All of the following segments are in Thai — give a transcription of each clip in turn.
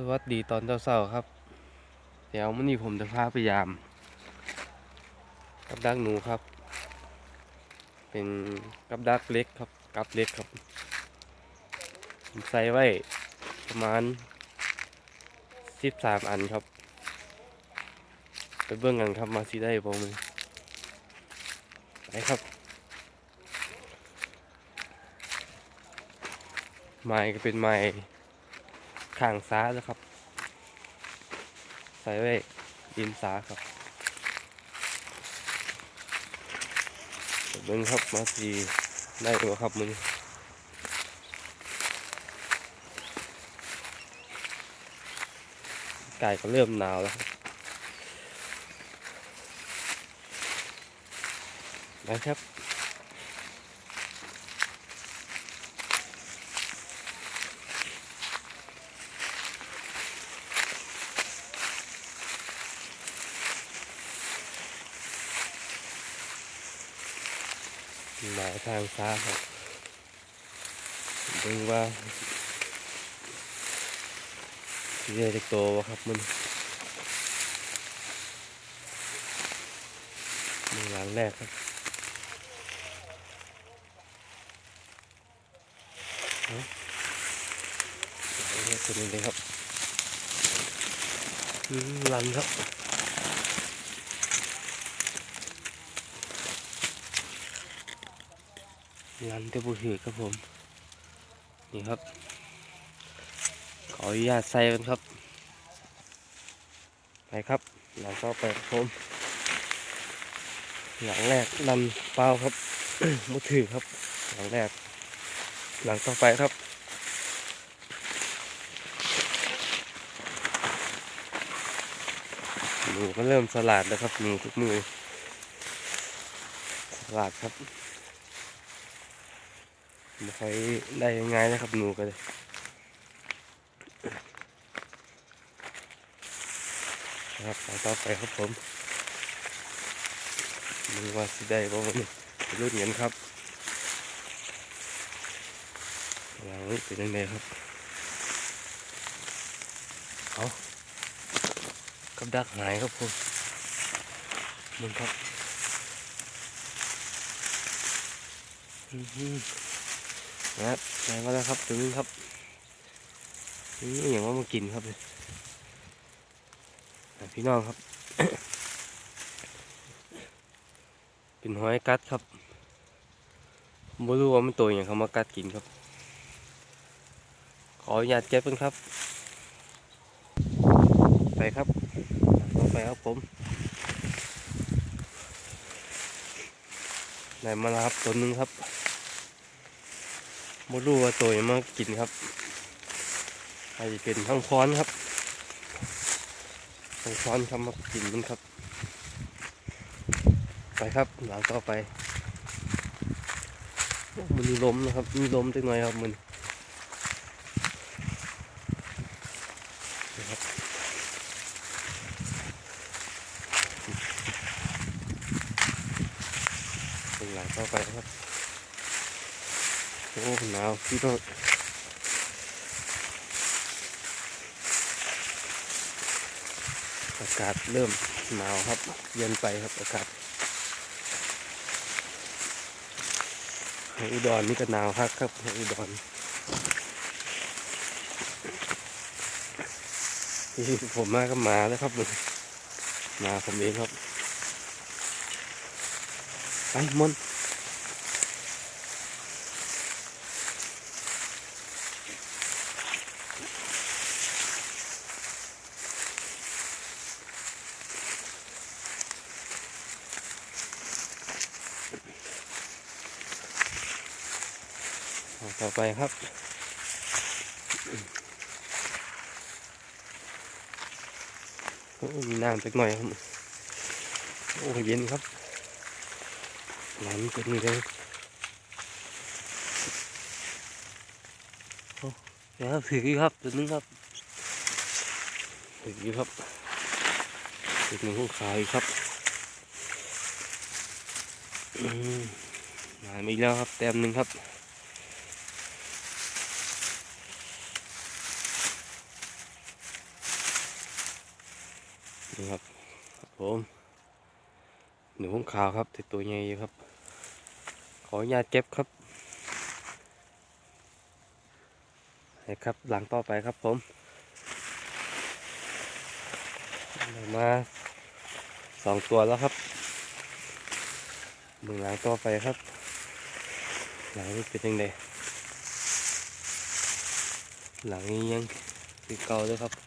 สวัสดีตอนเช้าๆครับ เดี๋ยวมื้อนี้ผมจะพาไปยาม กับดักหนูครับ เป็นกับดักเล็กครับกับเล็กครับผมใส่ไว้ประมาณสิบสามอันครับ ไปเบิ่งกันครับมาสิได้บ่มือไปครับไม้ก็เป็นไม้ ข้างซ้าแล้วครับ ใส่ไว้ดินซ้าครับไปเบิ่งครับมาสีได้ตัวครับมึงไก่ก็เริ่มหนาวแล้วนะครับ หลายทางซ้าครับดูว่าเรียกโตวะครับมันมือหลังแรกครับเอาเอาเรียกตัวนี้เลยครับลันครับ รันเตบุถือครับผม นี่ครับ ขออนุญาตใส่กันครับ ไปครับ หลังต่อไปครับผม หลังแรกรันเปล่าครับมุถือครับ หลังแรก หลังต่อไปครับหนูก็เริ่มสลัดแล้วครับหนูทุกมือสลัดครับ ไม่ค่อยได้ง่ายๆนะครับหนูก็เลยนะครับต่อไปครับผมมึงว่าสิได้บ่วันนี้ไปรุ่นกันครับหลังนี้เป็นยังไงครับเอากับดักหายครับผมมึงครับอือ นะครับได้มาแล้วครับตัวนี้ครับนี่อย่างว่ามากินครับเลยพี่น้องครับ เป็นหอยกัดครับไม่รู้ว่ามันตัวอย่างเขามากัดกินครับ ขออนุญาตเก็บเป็นครับ ไปครับไปครับผมได้มาแล้วครับตัวหนึงครับ ไม่รู้ว่าตัวยังมากินครับอาจจะเป็นทั้งค้อนครับทั้งค้อนครับมากินมันครับ ไปครับหลังต่อไป มันมีลมนะครับ มีลมจังหน่อยครับมันนะครับเป็นหลังต่อไปครับ โอ้หนาวพี่น้องอากาศเริ่มหนาวครับ เย็นไปครับอากาศอุดรนี่ก็หนาวครับครับอุดรที่ผมมาก็มาแล้วครับมมาผมเองครับ ไปมนต์ เอาต่อ ไปครับ โอ้มีน้ำสักหน่อยครับ โอ้เย็นครับน้ำเป็นเลยโอ้เดี๋ยวถืออีกครับตัวนึงครับถืออีกครับตัวหนึ่งของขาวอีกครับอืมมาอีกแล้วครับ แต้มหนึ่งครับ นี่ครับผมหนูข้างขาวครับแต่ตัวใหญ่ครับ ขออนุญาตเก็บครับให้ครับ หลังต่อไปครับผมมาสองตัวแล้วครับมือหลังต่อไปครับ หลังนี้เป็นยังไงหลังนี้ยังคือเก่าเลยครับ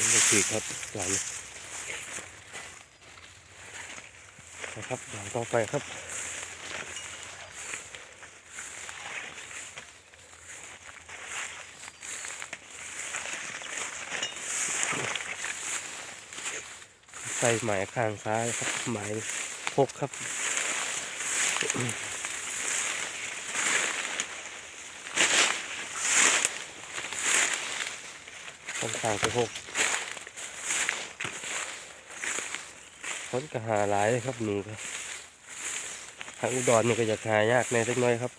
ยังไม่ถีครับหลังนี้นะครับหลังต่อไปครับใส่หมายข้างซ้ายครับ หมายหกครับค่อนข้างจะหก คนก็หาหลายเลยครับหนูครับทางอุดรนี่ก็จะหายากในเล็กน้อยครับ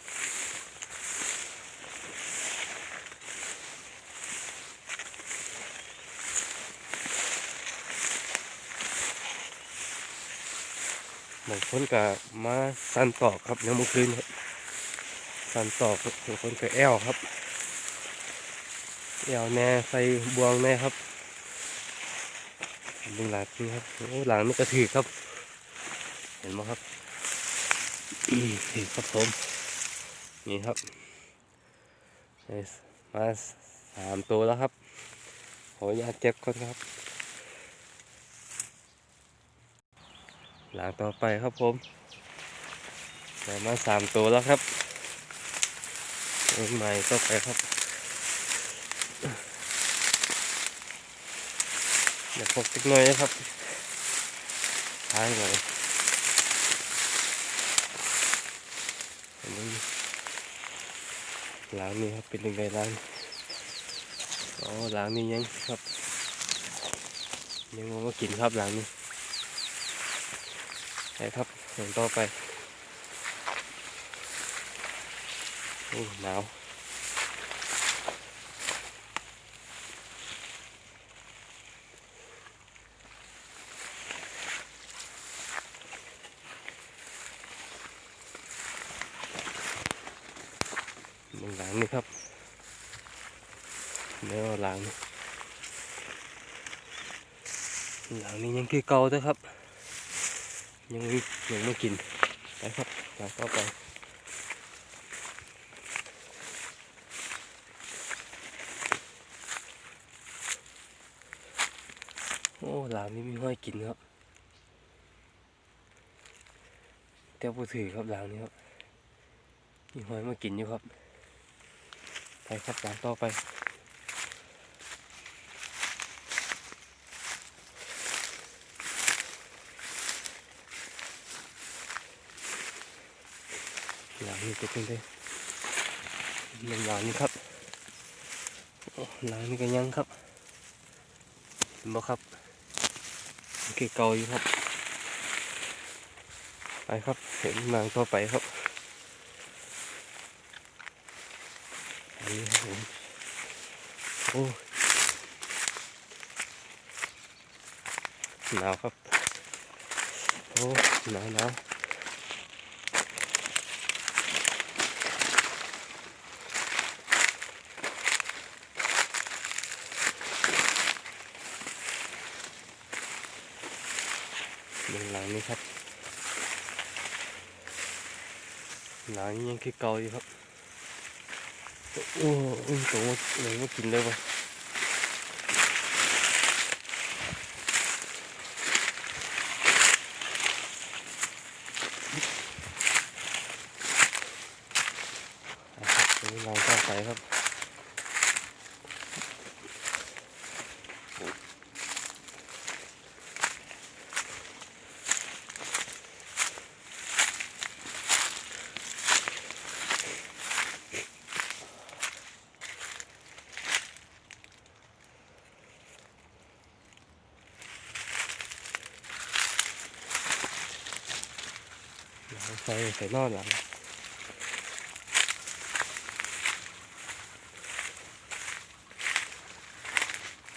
บางคนก็มาสันตอกครับยังเมื่อคืนครับสันตอกบางคนก็แอวครับแอวแน่ใส่บวงแน่ครับ ดึงหลังนี่ครับโอ้หลังนี่ก็ถือครับ เห็นไหมครับถือครับผมนี่ครับมาสามตัวแล้วครับขออนุญาตเจ็บก่อนครับ หลังต่อไปครับผมได้มาสามตัวแล้วครับตัวใหม่ต่อไปครับ ดี๋ยวพกสักหน่อยนะครับท้ายหน่อยอันนี้หลังนี้ครับเป็นยังไงหลังอ๋อหลังนี้ยังครับ ยังมากินครับหลังนี้ใช่ครับส่วนต่อไปโอ้หนาว มึงหลังนี่ครับเนื้อหลังนี่หลังนี้ยังคือเก่าเด้อครับ ยังไม่ยังไม่กินไปครับหลังต่อไปโอ้หลามนี่มีห้อยกินครับแต่ผู้ถือครับหลามนี้ครับมีห้อยมากินอยู่ครับ ครับหลังต่อไป หลังนี้จะเป็นได้หลังหลังนี้ครับโอ้หลังนี้ก็ยังครับเห็นบ่ครับโอเคเก่าอยู่ครับ ไปครับ เห็นหลังต่อไปครับ นนี้ครับผมโอ้หนาวครับ โอ้หนาวหนาวหนึ่งหลังนี้ครับหลังนี้ยังคือเก่าอยู่ครับ โอ้โอ้ตัวเลยว่ากินได้ปะอะครับเดี๋ยวเราต่อไปครับ หลัง ใส่ใส่นอนหลัง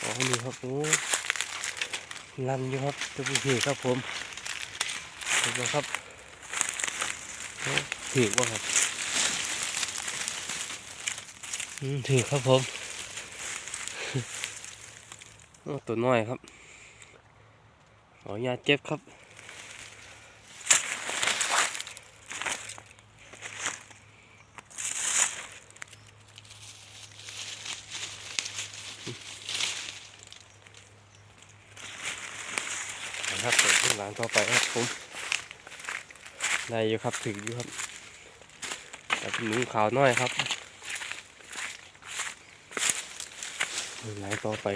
อ๋อนี่ครับโอ้ลันอยู่ครับจะบุถือครับผมเห็นไหมครับถือว่าครับอืมถือครับผมตัวน้อยครับขออนุญาตเจ็บครับ นะครับเปิดข้างหลังต่อไปครับผมได้อยู่ครับถึงอยู่ครับแต่เป็นหนุ่งขาวน้อยครับหลังต่อไป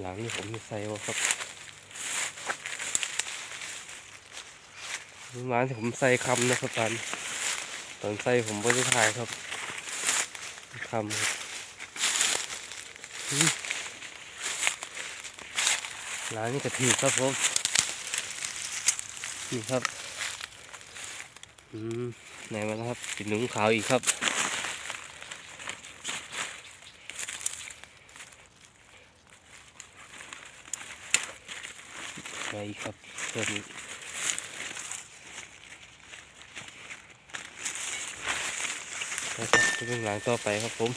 หลังนี่ผมมีใส่ว่าครับหลังที่ผมใส่คำนะครับตอนตอนใส่ผมไม่ได้ถ่ายครับคำครับหลังนี่กระถีบครับผม นี่ครับอืมไหนมาแล้วครับเป็นหนุ่งขาวอีกครับไปครับเพิ่มอีกนะครับจะเป็นหลังต่อไปครับผม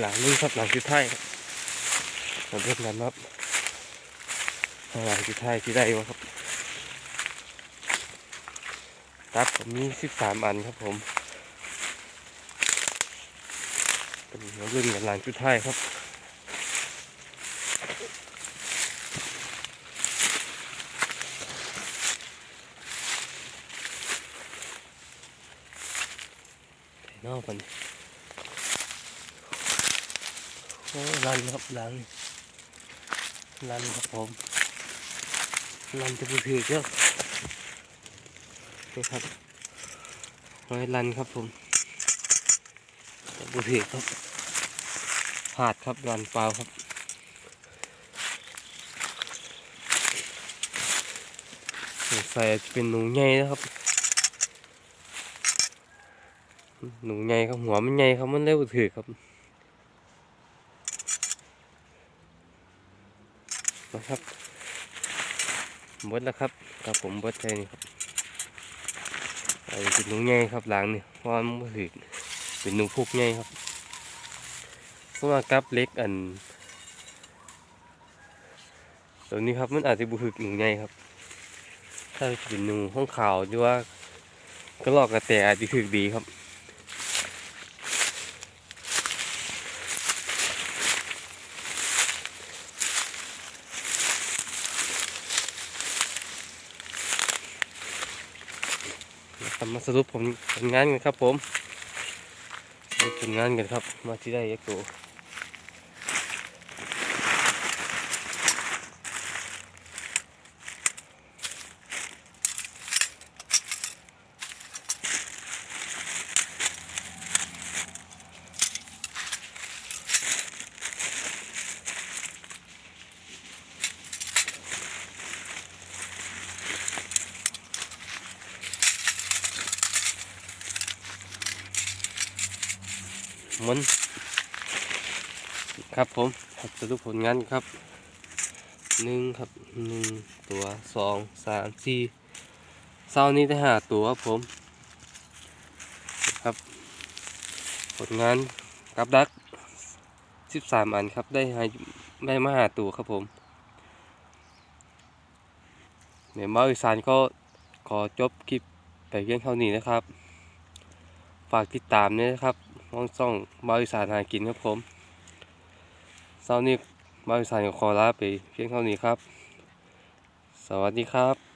หลังนึงครับหลังสุดท้ายครับมเริ่มกันครับ หลังสุดท้ายที่ได้วะครับ ตัดผมมีสิบสามอันครับผมเป็นมาเริ่มกันหลังสุดไทยครับนอกกันโอ้ลันครับลันลันครับผม ลันจะไปถือเจ้านี่ครับร้อยลันครับผมจะไปถือครับผาดครับลันเปล่าครับสงสัยอาจจะเป็นหนูใหญ่นะครับ หนูใหญ่ครับหัวมันใหญ่ครับมันเร็วถือครับนะครับ เบดแล้วครับกับผมบดแค่นี้ครับไอ้เป็นหนูใหญ่ครับหลังนี่เพราะมันบ่ถือเป็นหนูพุกใหญ่ครับสำหรับกับเล็กอันตัวนี้ครับมันอาจจะบุถึกหนูใหญ่ครับ ถ้าเป็นหนูห้องขาวหรือว่ากระรอกกระแตอาจจะถึกดีครับ ครับมาสรุปผลงานกันครับผมผลงานกันครับ มาที่ได้ยักษ์ตัว มันครับผมสรุปผลงานครับหนึ่งครับหนึ่งตัวสองสามสี่เศร้านี้ได้หาตัวครับผมครับ ผลงานกับดักสิบสามอันครับได้ให้ได้มาหาตัวครับผมเดี๋ยวมาอีสานก็ขอจบคลิปไปเพียงเท่านี้นะครับ ฝากติดตามด้วยนะครับ ห้องซ่องบาวิสานหากินครับผมเช้านี้บริษัทขอลาไปเพียงเท่านี้ครับ สวัสดีครับ